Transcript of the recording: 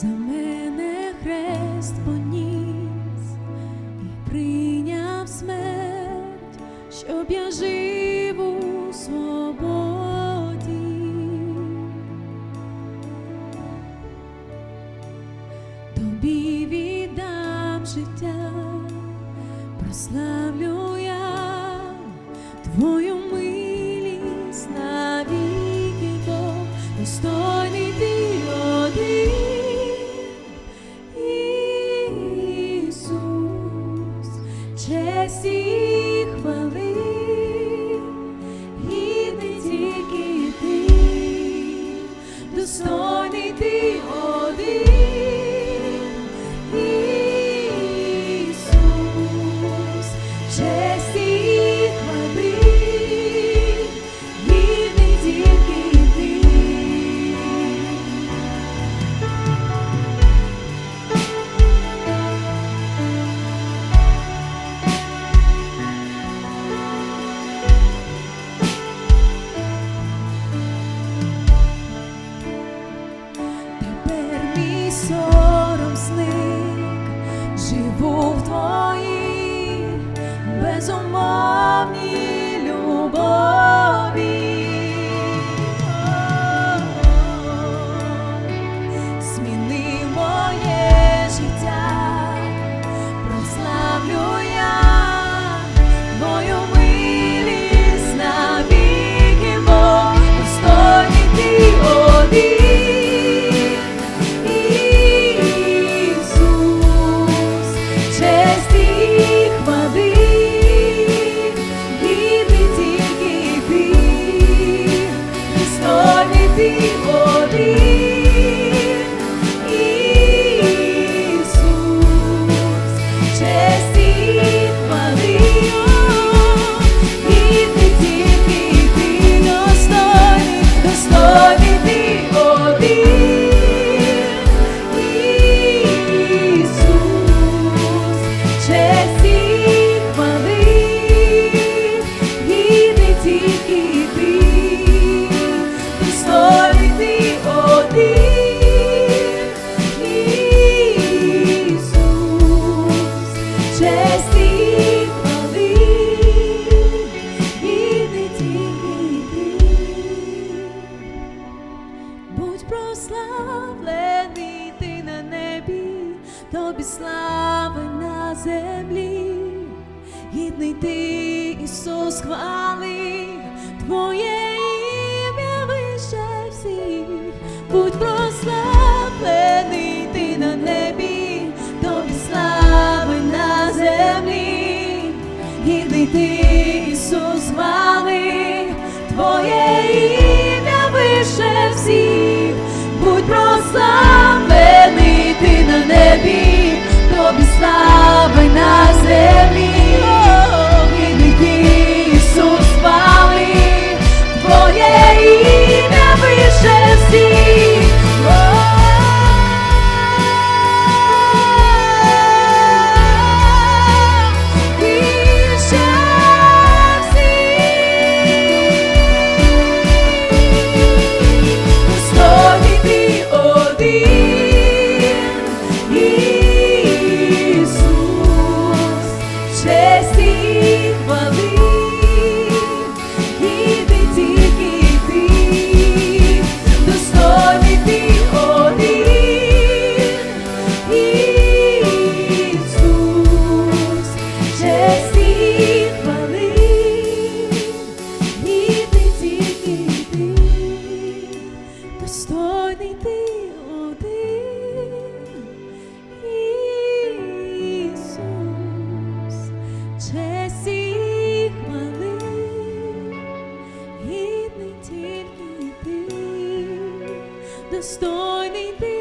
за мене хрест поніс і прийняв смерть, щоб я жив у свободі. Тобі віддам життя, прославлю я Твою живу в твоїй безумовній. тільки ти, ти один, Ісус, честь і хвали, ти, будь прославлений ти на небі, тобі слави на землі. Гідний ти, Ісус, хвали. гідний ти, Ісус, мами твоєї. the stormy storm